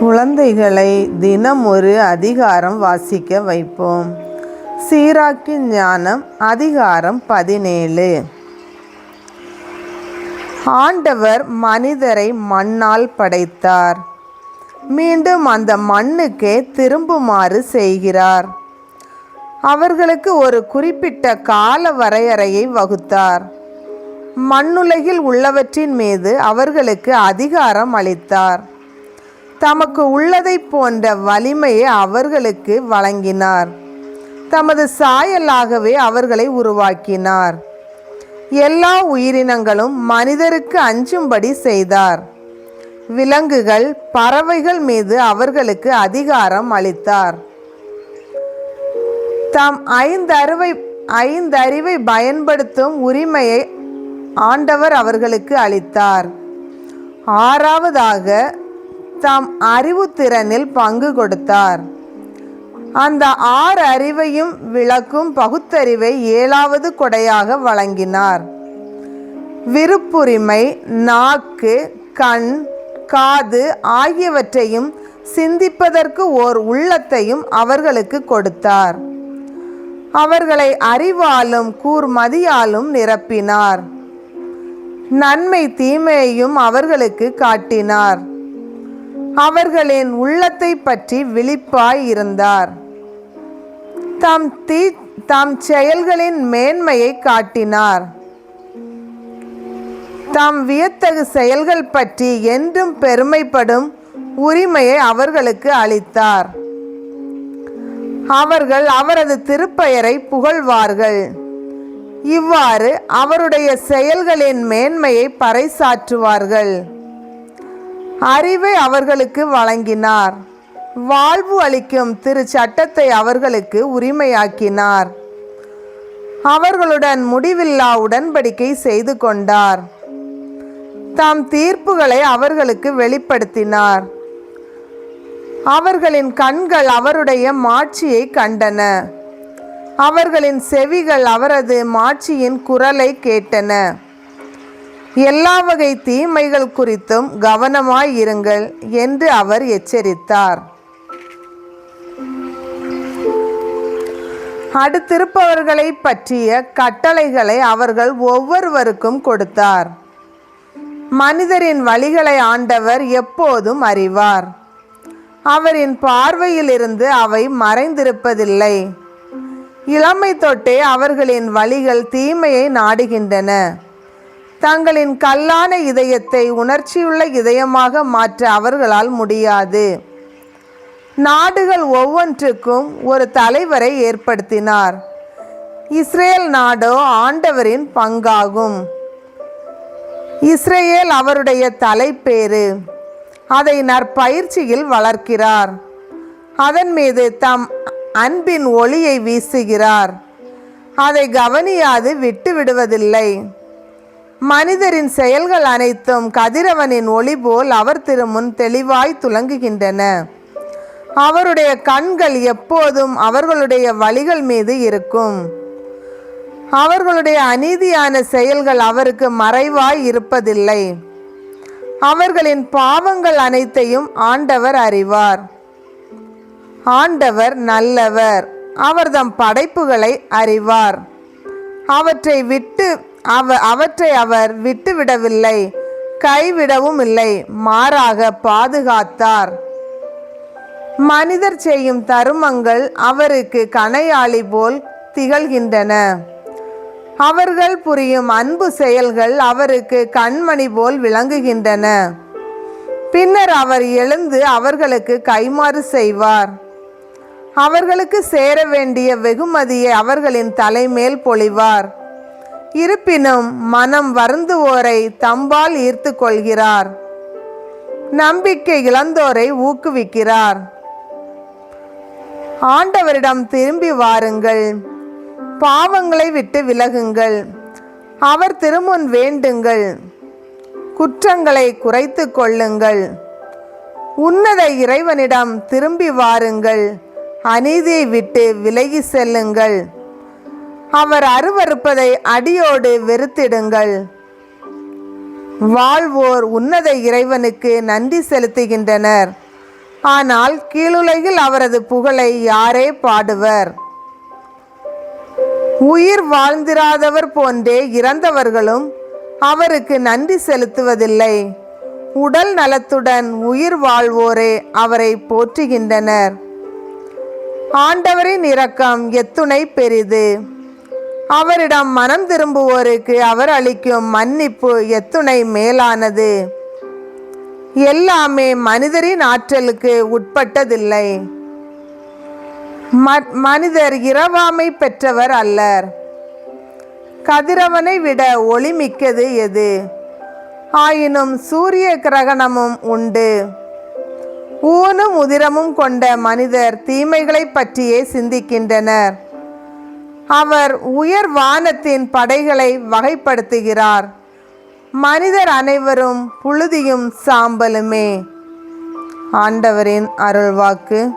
குழந்தைகளை தினம் ஒரு அதிகாரம் வாசிக்க வைப்போம். சீராக்கின் ஞானம் அதிகாரம் பதினேழு. ஆண்டவர் மனிதரை மண்ணால் படைத்தார். மீண்டும் அந்த மண்ணுக்கே திரும்புமாறு செய்கிறார். அவர்களுக்கு ஒரு குறிப்பிட்ட கால வரையறையை வகுத்தார். மண்ணுலகில் உள்ளவற்றின் மீது அவர்களுக்கு அதிகாரம் அளித்தார். தமக்கு உள்ளதைப் போன்ற வலிமையை அவர்களுக்கு வழங்கினார். தமது சாயலாகவே அவர்களை உருவாக்கினார். எல்லா உயிரினங்களும் மனிதருக்கு அஞ்சும்படி செய்தார். விலங்குகள் பறவைகள் மீது அவர்களுக்கு அதிகாரம் அளித்தார். தாம் ஐந்தறிவை ஐந்தறிவை பயன்படுத்தும் உரிமையை ஆண்டவர் அவர்களுக்கு அளித்தார். ஆறாவதாக தாம் அறிவுத்திறனில் பங்கு கொடுத்தார். அந்த ஆறு அறிவையும் விளக்கும் பகுத்தறிவை ஏழாவது கொடையாக வழங்கினார். விருப்புரிமை நாக்கு கண் காது ஆகியவற்றையும் சிந்திப்பதற்கு ஓர் உள்ளத்தையும் அவர்களுக்கு கொடுத்தார். அவர்களை அறிவாலும் கூர்மதியாலும் நிரப்பினார். நன்மை தீமையையும் அவர்களுக்கு காட்டினார். அவர்களின் உள்ளத்தை பற்றி விழிப்பாய் இருந்தார் தாம் தீ தாம் செயல்களின் மேன்மையை காட்டினார். தாம் வியத்தகு செயல்கள் பற்றி என்றும் பெருமைப்படும் உரிமையை அவர்களுக்கு அளித்தார். அவர்கள் அவரது திருப்பெயரை புகழ்வார்கள். இவ்வாறு அவருடைய செயல்களின் மேன்மையை பறைசாற்றுவார்கள். அறிவை அவர்களுக்கு வழங்கினார். வாழ்வு அளிக்கும் திரு சட்டத்தை அவர்களுக்கு உரிமையாக்கினார். அவர்களுடன் முடிவில்லா உடன்படிக்கை செய்து கொண்டார். தாம் தீர்ப்புகளை அவர்களுக்கு வெளிப்படுத்தினார். அவர்களின் கண்கள் அவருடைய மாட்சியை கண்டன. அவர்களின் செவிகள் அவரது மாட்சியின் குரலை கேட்டன. எல்லா வகை தீமைகள் குறித்தும் கவனமாய் இருங்கள் என்று அவர் எச்சரித்தார். அடுத்திருப்பவர்களை பற்றிய கட்டளைகளை அவர்கள் ஒவ்வொருவருக்கும் கொடுத்தார். மனிதரின் வழிகளை ஆண்டவர் எப்போதும் அறிவார். அவரின் பார்வையிலிருந்து அவை மறைந்திருப்பதில்லை. இளமை தொட்டே அவர்களின் வழிகள் தீமையை நாடுகின்றன. தங்களின் கல்லான இதயத்தை உணர்ச்சியுள்ள இதயமாக மாற்ற அவர்களால் முடியாது. நாடுகள் ஒவ்வொன்றுக்கும் ஒரு தலைவரை ஏற்படுத்தினார். இஸ்ரேல் நாடோ ஆண்டவரின் பங்காகும். இஸ்ரேல் அவருடைய தலைப்பேறு. அதை நற்பயிற்சியில் வளர்க்கிறார். அதன் மீது தம் அன்பின் ஒளியை வீசுகிறார். அதை கவனியாது விட்டு விடுவதில்லை மனிதரின் செயல்கள் அனைத்தும் கதிரவனின் ஒளி போல் அவர் திருமுன் தெளிவாய் துலங்குகின்றன. அவருடைய கண்கள் எப்போதும் அவர்களுடைய வழிகள் மீது இருக்கும். அவர்களுடைய அநீதியான செயல்கள் அவருக்கு மறைவாய் இருப்பதில்லை. அவர்களின் பாவங்கள் அனைத்தையும் ஆண்டவர் அறிவார். ஆண்டவர் நல்லவர். அவர் தம் படைப்புகளை அறிவார். அவற்றை விட்டு அவ அவற்றை அவர் விட்டுவிடவில்லை. கைவிடவும் இல்லை. மாறாக பாதுகாத்தார். மனிதர் செய்யும் தருமங்கள் அவருக்கு கணையாளி போல் திகழ்கின்றன. அவர்கள் புரியும் அன்பு செயல்கள் அவருக்கு கண்மணி போல் விளங்குகின்றன. பின்னர் அவர் எழுந்து அவர்களுக்கு கைமாறு செய்வார். அவர்களுக்கு சேர வேண்டிய வெகுமதியை அவர்களின் தலைமேல் பொழிவார். இருப்பினும் மனம் வருந்துவோரை தம்பால் ஈர்த்து கொள்கிறார் நம்பிக்கை இழந்தோரை ஊக்குவிக்கிறார். ஆண்டவரிடம் திரும்பி வாருங்கள். பாவங்களை விட்டு விலகுங்கள். அவர் திருமுன் வேண்டுங்கள். குற்றங்களை குறைத்து கொள்ளுங்கள். உன்னத இறைவனிடம் திரும்பி வாருங்கள். அநீதியை விட்டு விலகி செல்லுங்கள். அவர் அருவருப்பதை அடியோடு வெறுத்திடுங்கள். வாழ்வோர் உன்னத இறைவனுக்கு நன்றி செலுத்துகின்றனர். ஆனால் கீழுலகில் அவரது புகழை யாரே பாடுவர்? உயிர் வாழ்ந்திராதவர் போன்றே இறந்தவர்களும் அவருக்கு நன்றி செலுத்துவதில்லை. உடல் நலத்துடன் உயிர் வாழ்வோரே அவரை போற்றுகின்றனர். ஆண்டவரின் இரக்கம் எத்துணை பெரிது. அவரிடம் மனம் திரும்புவோருக்கு அவர் அளிக்கும் மன்னிப்பு எத்துணை மேலானது. எல்லாமே மனிதரின் ஆற்றலுக்கு உட்பட்டதில்லை. மனிதர் இரவாமை பெற்றவர் அல்லர். கதிரவனை விட ஒளிமிக்கது எது? ஆயினும் சூரிய கிரகணமும் உண்டு. ஊனும் உதிரமும் கொண்ட மனிதர் தீமைகளை பற்றியே சிந்திக்கின்றனர். அவர் உயர் வானத்தின் படைகளை வகைப்படுத்துகிறார். மனிதர் அனைவரும் புழுதியும் சாம்பலுமே. ஆண்டவரின் அருள்வாக்கு.